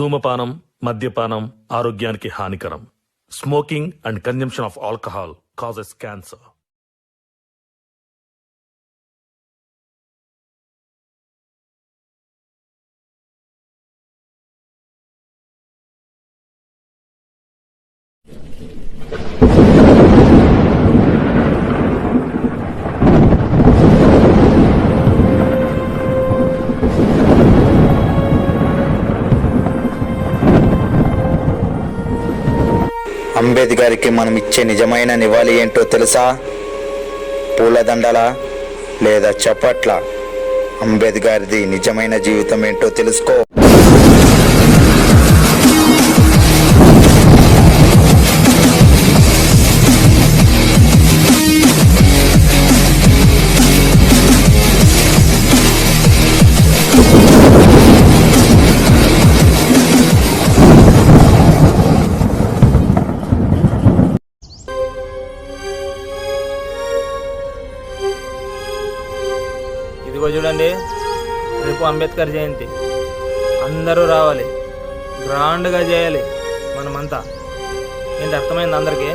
ధూమపానం మద్యపానం ఆరోగ్యానికి హానికరం smoking and consumption of alcohol causes cancer అంబేద్కర్కి మనం ఇచ్చే నిజమైన నివాళి ఏంటో తెలుసా? పూలదండల లేదా చప్పట్ల. అంబేద్కర్ది నిజమైన జీవితం ఏంటో తెలుసుకో. ఇదిగో చూడండి. రేపు అంబేద్కర్ జయంతి. అందరూ రావాలి. గ్రాండ్గా చేయాలి మనమంతా. ఏంటి అర్థమైంది అందరికీ?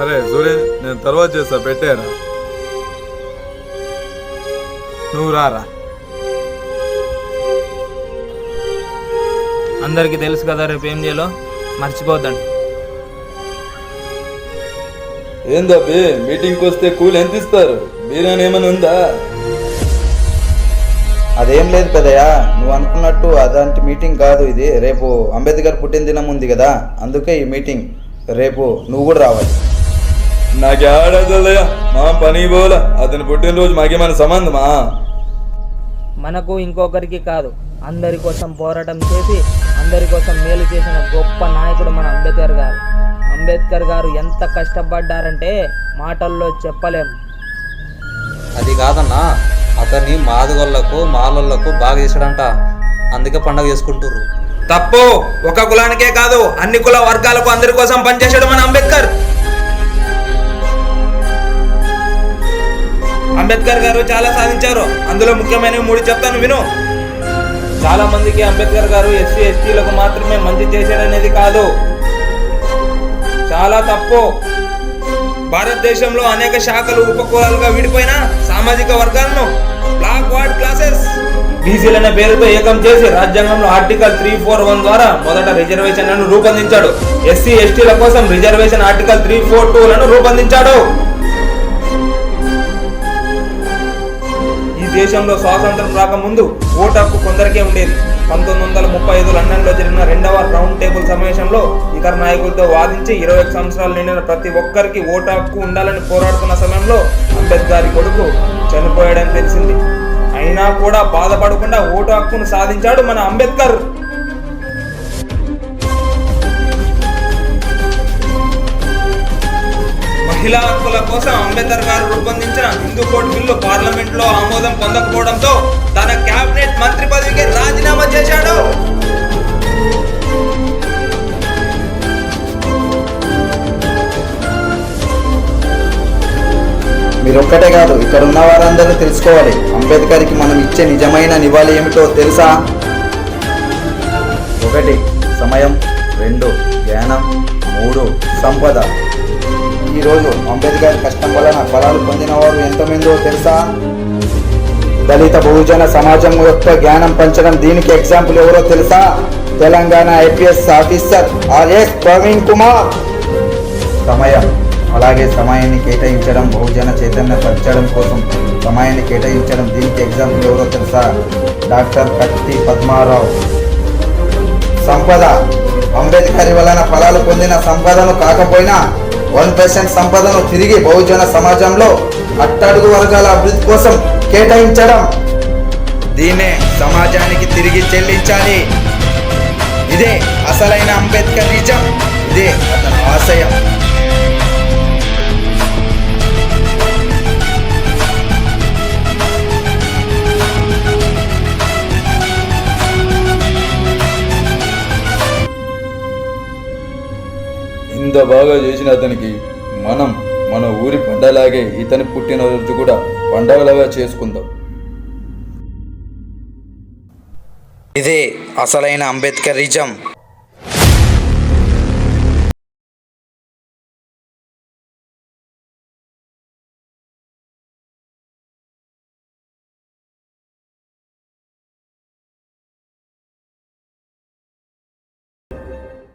అరే సూర్య నేను తర్వాత చేస్తా పెట్టారా. నువ్వు రారా? అందరికీ తెలుసు కదా రేపు ఏం చేయాలో? మర్చిపోద్దండి. ఏందబ్బి మీటింగ్కి వస్తే కూలి ఎంత ఇస్తారు? బిర్యానీ ఏమైనా ఉందా అదేం లేదు పెదయ్యా. నువ్వు అనుకున్నట్టు అదంటి మీటింగ్ కాదు ఇది. రేపు అంబేద్కర్ పుట్టినదినం ఉంది కదా అందుకే ఈ మీటింగ్. రేపు నువ్వు కూడా రావాలి. నాకు ఆడదలయ్యా మా పని పోలా అతని పుట్టినరోజు మాకేమైనా సంబంధమా? మనకు ఇంకొకరికి కాదు అందరి కోసం పోరాటం చేసి అందరి కోసం మేలు చేసిన గొప్ప నాయకుడు మన అంబేద్కర్ గారు. అంబేద్కర్ గారు ఎంత కష్టపడ్డారంటే మాటల్లో చెప్పలేం. అది కాదన్నా. అతన్ని మాదిగోళ్ళకు మాలోళ్ళకు బాగా చేశాడంట. అందుకే పండగ చేసుకుంటుర్రు. తప్పు. ఒక కులానికే కాదు అన్ని కుల వర్గాలకు అందరి కోసం పనిచేసాడు మన అంబేద్కర్. అంబేద్కర్ గారు చాలా సాధించారు. అందులో ముఖ్యమైనవి మూడు చెప్తాను విను. చాలా మందికి అంబేద్కర్ గారు ఎస్సీ ఎస్టీలకు మాత్రమే మంచి చేశాడనేది కాదు. చాలా తప్పు. భారతదేశంలో అనేక శాఖలు ఉపకులాలుగా విడిపోయిన సామాజిక వర్గాలను బ్లాక్ వార్డ్ క్లాసెస్. బీసీలు అనే పేరుతో ఏకం చేసి రాజ్యాంగంలో ఆర్టికల్ త్రీ ఫోర్ వన్ ద్వారా మొదట రిజర్వేషన్లను రూపొందించాడు. ఎస్సీ ఎస్టీల కోసం రిజర్వేషన్ ఆర్టికల్ త్రీ ఫోర్ టూలను రూపొందించాడు. ఈ దేశంలో స్వాతంత్రం రాకముందు ఓటు హక్కు కొందరికే ఉండేది. పంతొమ్మిది వందల ముప్పై ఐదు లండన్లో జరిగిన రెండవ రౌండ్ టేబుల్ సమావేశంలో ఇతర నాయకులతో వాదించి ఇరవై ఒక సంవత్సరాలు నిండిన ప్రతి ఒక్కరికి ఓటు హక్కు ఉండాలని పోరాడుతున్న సమయంలో అంబేద్కర్ కొడుకు చనిపోయాడని తెలిసింది. అయినా కూడా బాధపడకుండా ఓటు హక్కును సాధించాడు మన అంబేద్కర్. మహిళా హక్కుల కోసం అంబేద్కర్ గారు రూపొందించిన హిందూ కోడ్ బిల్లు పార్లమెంట్లో ఆమోదం పొందకపోవడంతో తన కేబినెట్ మంత్రి పదవికి రాజీనామా చేశాడు. మీరొక్కటే కాదు ఇక్కడ ఉన్న వారందరూ తెలుసుకోవాలి. అంబేద్కర్కి మనం ఇచ్చే నిజమైన నివాళి ఏమిటో తెలుసా? ఒకటి సమయం. రెండు జ్ఞానం. మూడు సంపద. ఈరోజు అంబేద్కర్ కష్టం వలన ఫలాలు పొందిన వారు ఎంతమందో తెలుసా? దళిత బహుజన సమాజం యొక్క జ్ఞానం పంచడం దీనికి ఎగ్జాంపుల్ ఎవరో తెలుసా? Telangana IPS officer RS Praveen Kumar. సమయం అలాగే సమయాన్ని కేటాయించడం బహుజన చైతన్య పరచడం కోసం సమయాన్ని కేటాయించడం దీనికి ఎగ్జాంపుల్ ఎవరో తెలుసా? డాక్టర్ కత్తి పద్మారావు. సంపద అంబేద్కర్ వలన ఫలాలు పొందిన సంపదను కాకపోయినా వన్ పర్సెంట్ సంపదను తిరిగి బహుజన సమాజంలో అట్టడుగు వర్గాల అభివృద్ధి కోసం కేటాయించడం. దీన్నే సమాజానికి తిరిగి చెల్లించాలి. ఇదే అసలైన అంబేద్కర్ నిజం. ఇదే అతని ఆశయం. ఇంత బాగా చేసిన అతనికి మనం మన ఊరి పండలాగే ఇతని పుట్టినరోజు కూడా పండగలాగా చేసుకుందాం. ఇదే అసలైన అంబేద్కరిజం